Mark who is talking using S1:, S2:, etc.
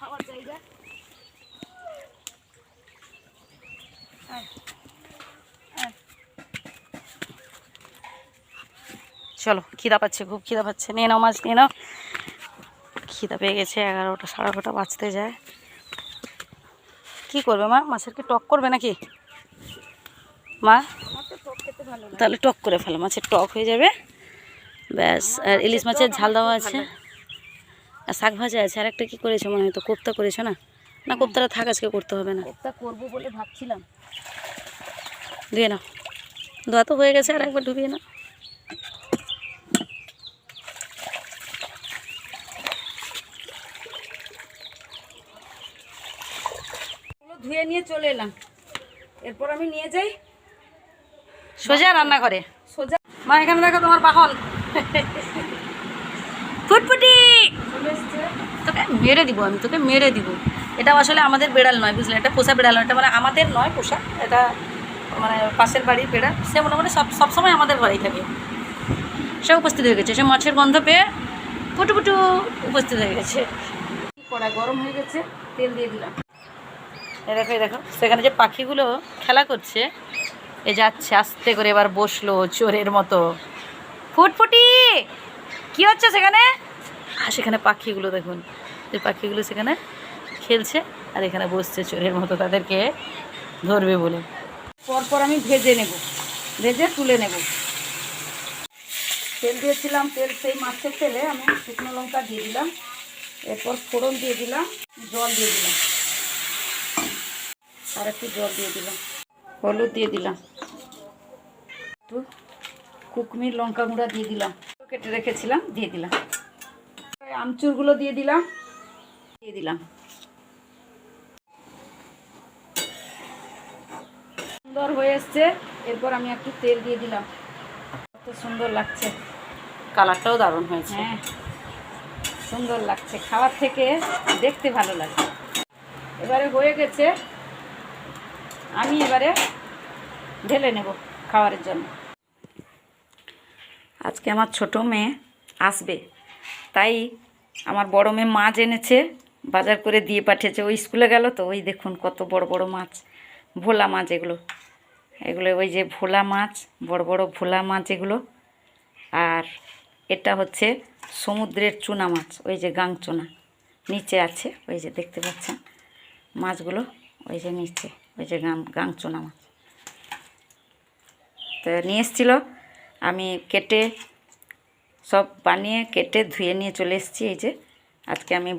S1: খাওয়ার জায়গা। চলো খিদা পাচ্ছে খুব খিদা পাচ্ছে। নিয়ে নাও মাছ নিয়ে নাও। খিদা পেয়ে গেছে এগারোটা সাড়ে এগারোটা বাঁচতে যায়। কি করবে মা? মাছের কি টক করবে নাকি? মা? তাহলে টক করে ফেলো মাছের টক হয়ে যাবে। ব্যাস আর ইলিশ মাছের ঝাল দেওয়া আছে। আর শাক ভাজা আছে আর একটা কী করেছ মনে হয় তো কোপ্তা করেছ না? না কোপ্তাটা থাক আজকে করতে হবে না।
S2: কোপ্তা করব বলে ভাবছিলাম।
S1: ধুয়ে নাও। ধোয়া তো হয়ে গেছে আর একবার ডুবিয়ে নাও।
S2: ধুয়ে নিয়ে চলে এলাম। এরপর আমি নিয়ে যাই।
S1: সোজা রান্না করে
S2: সোজা।
S1: মা এখানে দেখো তোমার বাহন ফুটফুটি। তোকে মেরে দিব আমি, তোকে মেরে দিব। এটা আসলে আমাদের বেড়াল নয়, বুঝলে? এটা পোষা বেড়াল নয়, এটা মানে আমাদের নয় পোষা। এটা মানে পাশের বাড়ির বেড়াল। সে মোটামুটি সব সবসময় আমাদের ঘরেই থাকে। সে উপস্থিত হয়ে গেছে। সে মাছের গন্ধ পেয়ে পুটু পুটু উপস্থিত হয়ে গেছে।
S2: কড়াই গরম হয়ে গেছে, তেল দিয়ে দিলাম।
S1: এই দেখো দেখো। সেখানে যে পাখিগুলো খেলা করছে, এ যাচ্ছে, আস্তে করে এবার বসল চোরের মতো। ফুটফুটি! কি হচ্ছে সেখানে? আর সেখানে পাখিগুলো দেখুন। এই পাখিগুলো সেখানে খেলছে আর এখানে বসছে চোরের মতো তাদেরকে ধরবে বলে।
S2: পরপর আমি ভেজে নেব। ভেজে তুলে নেব। তেল দিয়েছিলাম, তেল সেই মাছের তেলে আমি শুকনো লঙ্কা দিয়ে দিলাম। এরপর ফোড়ন দিয়ে দিলাম, জল দিয়ে দিলাম। আর একটু জল দিয়ে দিলাম। হলুদ দিয়ে দিলাম। কুকমির লঙ্কা গুঁড়া দিয়ে দিলাম। কেটে রেখেছিলাম দিয়ে দিলাম। আমচুরগুলো দিয়ে দিলাম দিয়ে দিলাম। সুন্দর হয়ে এসছে এরপর আমি একটু তেল দিয়ে দিলাম। কত সুন্দর লাগছে।
S1: কালারটাও দারুণ হয়েছে।
S2: হ্যাঁ সুন্দর লাগছে। খাওয়ার থেকে দেখতে ভালো লাগে। এবারে হয়ে গেছে আমি এবারে ঢেলে নেব খাওয়ারের জন্য।
S1: আজকে আমার ছোট মেয়ে আসবে। তাই আমার বড় মেয়ে মাছ এনেছে, বাজার করে দিয়ে পাঠিয়েছে। ওই স্কুলে গেল তো, ওই দেখুন কত বড় বড় মাছ, ভোলা মাছ এগুলো। এগুলো ওই যে ভোলা মাছ, বড় বড় ভোলা মাছ এগুলো। আর এটা হচ্ছে সমুদ্রের চুনা মাছ, ওই যে গাং চুনা। নিচে আছে, ওই যে দেখতে পাচ্ছেন? মাছগুলো ওই যে নিচে, ওই যে গাং গাং চুনা মাছ। তো নিয়ে এসেছিল আমি কেটে সব বানিয়ে কেটে ধুয়ে নিয়ে চলে এসেছি। এই যে আজকে আমি